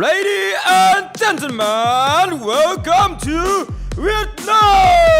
Ladies and gentlemen, welcome to Vietnam!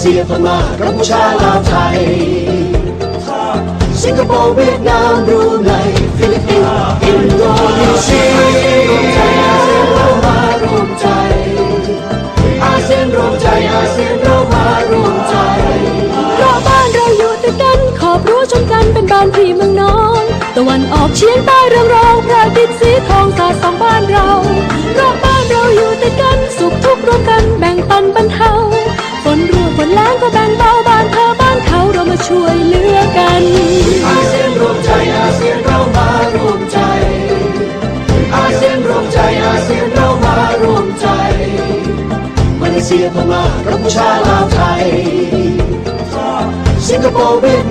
เซียพม่ากัมพูชาลาวไทย สิงคโปร์เวียดนามบรูไนฟิลิปปินส์อินโด เฉียงใต้เรืองรองพระอาทิตย์สีทองสาดส่องบ้านเราเราะบ้านเราอยู่ติดกันสุขทุกข์ร่วมกันแบ่งปันบรรเทาฝนรั่วฝนแล้งก็แบ่งเบาบ้านเธอบ้านเขาเรามาช่วยเหลือกันอาเซียนรวมใจอาเซียนเรามารวมใจอาเซียนรวมใจอาเซียนเรามารวมใจมาเลเซียพม่ากัมพูชาลาวไทยสิงคโปร์เวียด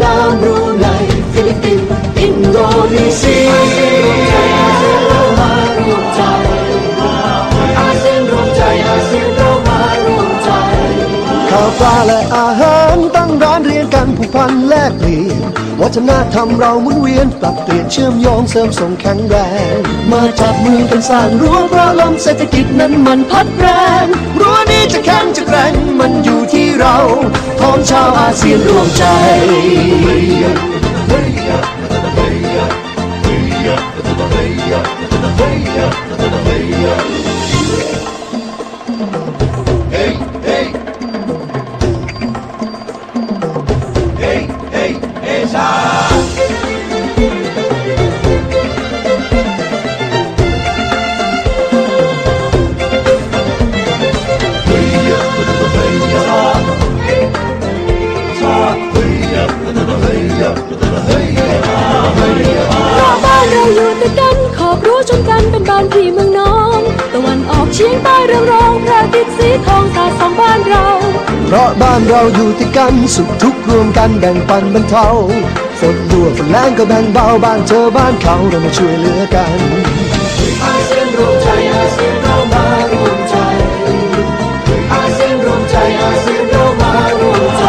และอาหารตั้งร้านเรียนกันผูกพันแลกเปลี่ยนวัฒนธรรมเราหมุนเวียน ปรับเปลี่ยนเชื่อมโยงเสริมส่งแข็งแรง มาจับมือกันสร้างรั้วเพราะลมเศรษฐกิจนั้นมันพัดแรงรั้วนี้จะแข็งจะแกร่งมันอยู่ที่เราของชาวอาเซียนรวมใจ อบรั้วชนกันเป็นบ้านพี่เมืองน้องตะวันออกเฉียงใต้เรืองรองพระอาทิตย์สีทองสาดส่องบ้านเรา เพราะบ้านเราอยู่ติดกันสุขทุกข์รวมกันแบ่งปันบรรเทาฝนรั่วฝนแรงก็แบ่งเบาบ้านเธอบ้านเขาเรามาช่วยเหลือกันอาเซียนรวมใจอาเซียนเรามารวมใจอาเซียนรวมใจอาเซียนเรามารวมใจ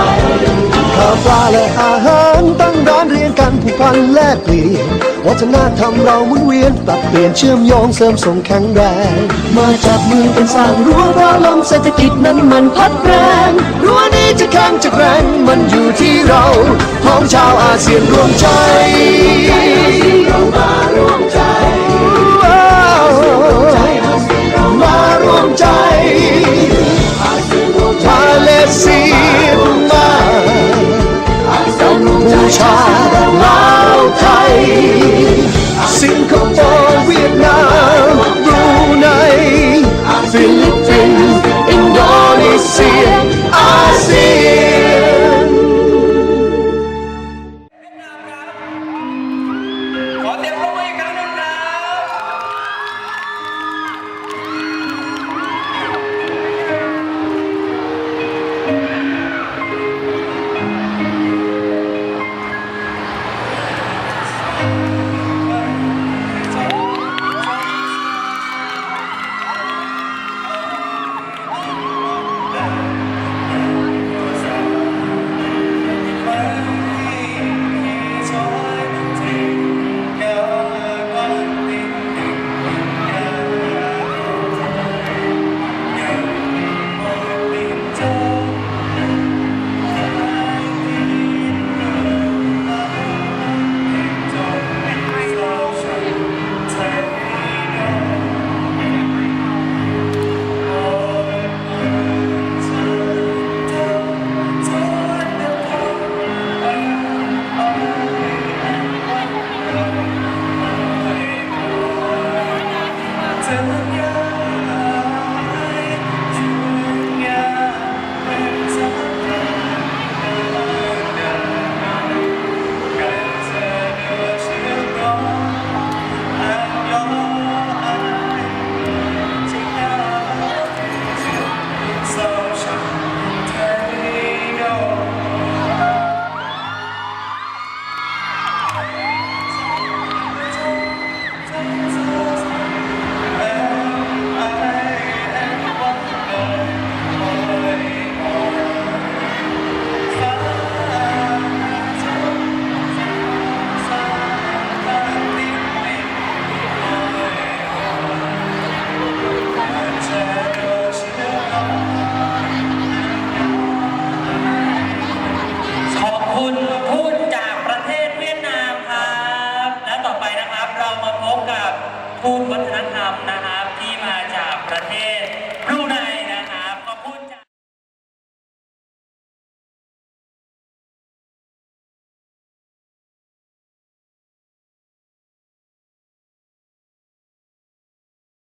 ข้าวปลาและอาหารตั้งร้านเรียนกันผูกพันแลกเปลี่ยน วัฒนธรรมเราหมุนเวียนปรับเปลี่ยนเชื่อมโยงเสริมส่งแข็งแรง มาจับมือกันสร้างรั้วเราลมเศรษฐกิจนั้นมันพัดแรงรั้วนี้จะแข็งจะแกร่งมันอยู่ที่เราของชาวอาเซียนรวมใจเรามารวมใจมารวมใจมาเลเซียมากัมพูชา สิงคโป